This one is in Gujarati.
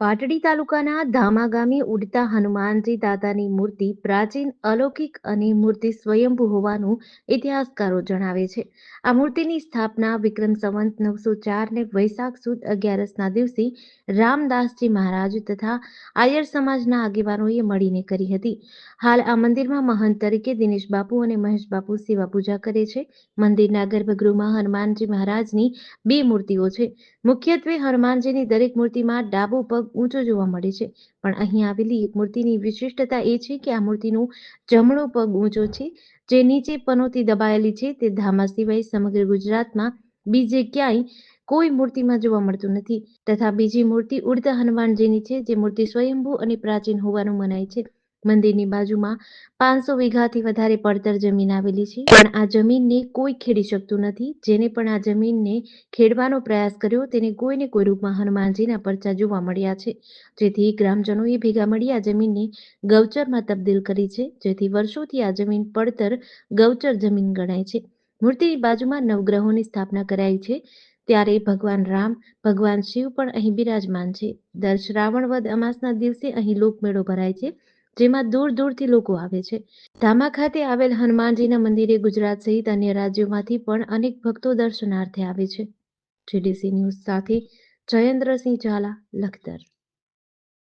પાટડી તાલુકાના ધામા ગામે ઉડતા હનુમાનજી દાદાની મૂર્તિ પ્રાચીન, અલૌકિક અને મૂર્તિ સ્વયંભૂ હોવાનું ઇતિહાસકારો જણાવે છે. આ મૂર્તિની સ્થાપના વિક્રમ સંવંત નવસો ચાર ને વૈશાખ સુદ અગિયારસના દિવસે રામદાસજી મહારાજ તથા આયર સમાજના આગેવાનોએ મળીને કરી હતી. હાલ આ મંદિરમાં મહંત તરીકે દિનેશ બાપુ અને મહેશ બાપુ સેવા પૂજા કરે છે. મંદિરના ગર્ભગૃહમાં હનુમાનજી મહારાજની બે મૂર્તિઓ છે. મુખ્યત્વે હનુમાનજીની દરેક મૂર્તિમાં ડાબો પગ ઊંચો જોવા મળે છે. પણ અહીં આવેલી એક મૂર્તિની વિશિષ્ટતા એ છે કે આ મૂર્તિનો જમણો પગ ઊંચો છે, જે નીચે પનોતી દબાયેલી છે. તે ધામા સિવાય સમગ્ર ગુજરાતમાં બીજે ક્યાંય કોઈ મૂર્તિમાં જોવા મળતું નથી. તથા બીજી મૂર્તિ ઉડતા હનુમાનજીની છે, જે મૂર્તિ સ્વયંભૂ અને પ્રાચીન હોવાનું મનાય છે. મંદિરની બાજુમાં પાંચસો વીઘાથી વધારે પડતર જમીન આવેલી છે. પણ આ જમીનને કોઈ ખેડી શકતું નથી. જેને પણ આ જમીનને ખેડવાનો પ્રયાસ કર્યો તેને કોઈને કોઈ રૂપમાં હનુમાનજીના પરચા જોવા મળ્યા છે. જેથી ગ્રામજનોએ ભેગા મળી આ જમીનને ગૌચરમાં તબદીલ કરી છે. જેથી વર્ષોથી આ જમીન પડતર ગૌચર જમીન ગણાય છે. મૂર્તિની બાજુમાં નવગ્રહોની સ્થાપના કરાઈ છે. ત્યારે ભગવાન રામ ભગવાન શિવ પણ અહીં બિરાજમાન છે. દર શ્રાવણ વદ અમાસના દિવસે અહીં લોકમેળો ભરાય છે. જેમાં દૂર દૂરથી લોકો આવે છે. ધામા ખાતે આવેલ હનુમાનજીના મંદિરે ગુજરાત સહિત અન્ય રાજ્યોમાંથી પણ અનેક ભક્તો દર્શનાર્થે આવે છે. જીડીસી ન્યૂઝ સાથે જયેન્દ્રસિંહ ઝાલા, લખતર.